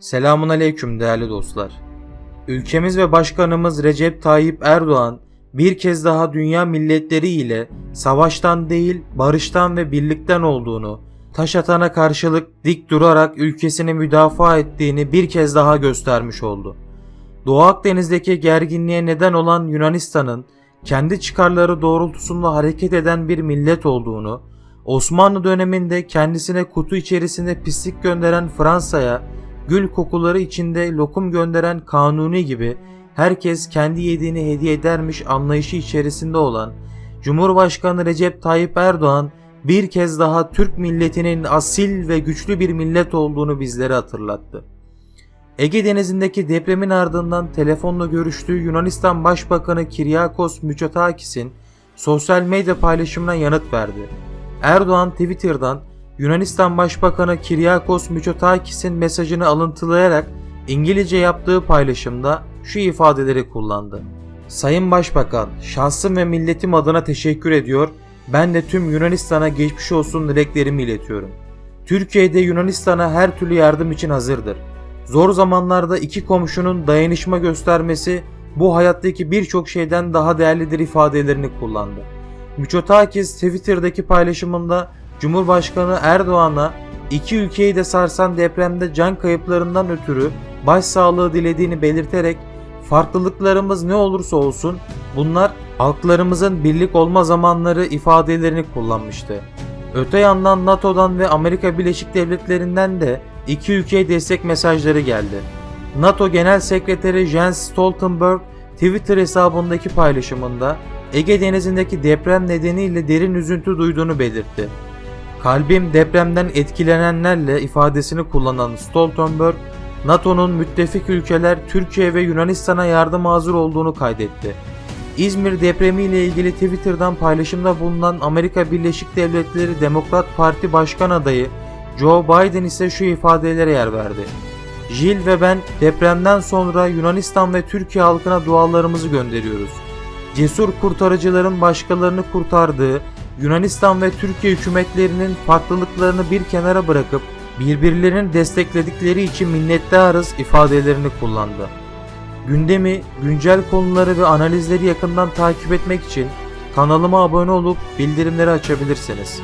Selamun Aleyküm değerli dostlar. Ülkemiz ve başkanımız Recep Tayyip Erdoğan bir kez daha dünya milletleri ile savaştan değil barıştan ve birlikten olduğunu, taş atana karşılık dik durarak ülkesini müdafaa ettiğini bir kez daha göstermiş oldu. Doğu Akdeniz'deki gerginliğe neden olan Yunanistan'ın kendi çıkarları doğrultusunda hareket eden bir millet olduğunu, Osmanlı döneminde kendisine kutu içerisinde pislik gönderen Fransa'ya gül kokuları içinde lokum gönderen Kanuni gibi herkes kendi yediğini hediye edermiş anlayışı içerisinde olan Cumhurbaşkanı Recep Tayyip Erdoğan bir kez daha Türk milletinin asil ve güçlü bir millet olduğunu bizlere hatırlattı. Ege Denizi'ndeki depremin ardından telefonla görüştüğü Yunanistan Başbakanı Kiryakos Mitsotakis'in sosyal medya paylaşımına yanıt verdi. Erdoğan Twitter'dan Yunanistan Başbakanı Kiryakos Mitsotakis'in mesajını alıntılayarak İngilizce yaptığı paylaşımda şu ifadeleri kullandı. Sayın Başbakan, şahsım ve milletim adına teşekkür ediyor. Ben de tüm Yunanistan'a geçmiş olsun dileklerimi iletiyorum. Türkiye'de Yunanistan'a her türlü yardım için hazırdır. Zor zamanlarda iki komşunun dayanışma göstermesi bu hayattaki birçok şeyden daha değerlidir ifadelerini kullandı. Mitsotakis Twitter'daki paylaşımında Cumhurbaşkanı Erdoğan'a iki ülkeyi de sarsan depremde can kayıplarından ötürü başsağlığı dilediğini belirterek farklılıklarımız ne olursa olsun bunlar halklarımızın birlik olma zamanları ifadelerini kullanmıştı. Öte yandan NATO'dan ve Amerika Birleşik Devletleri'nden de iki ülkeye destek mesajları geldi. NATO Genel Sekreteri Jens Stoltenberg Twitter hesabındaki paylaşımında Ege Denizi'ndeki deprem nedeniyle derin üzüntü duyduğunu belirtti. Kalbim depremden etkilenenlerle ifadesini kullanan Stoltenberg, NATO'nun müttefik ülkeler Türkiye ve Yunanistan'a yardım hazır olduğunu kaydetti. İzmir depremiyle ilgili Twitter'dan paylaşımda bulunan Amerika Birleşik Devletleri Demokrat Parti Başkan adayı Joe Biden ise şu ifadelere yer verdi. Jill ve ben depremden sonra Yunanistan ve Türkiye halkına dualarımızı gönderiyoruz. Cesur kurtarıcıların başkalarını kurtardığı Yunanistan ve Türkiye hükümetlerinin farklılıklarını bir kenara bırakıp birbirlerini destekledikleri için minnettarız ifadelerini kullandı. Gündemi, güncel konuları ve analizleri yakından takip etmek için kanalıma abone olup bildirimleri açabilirsiniz.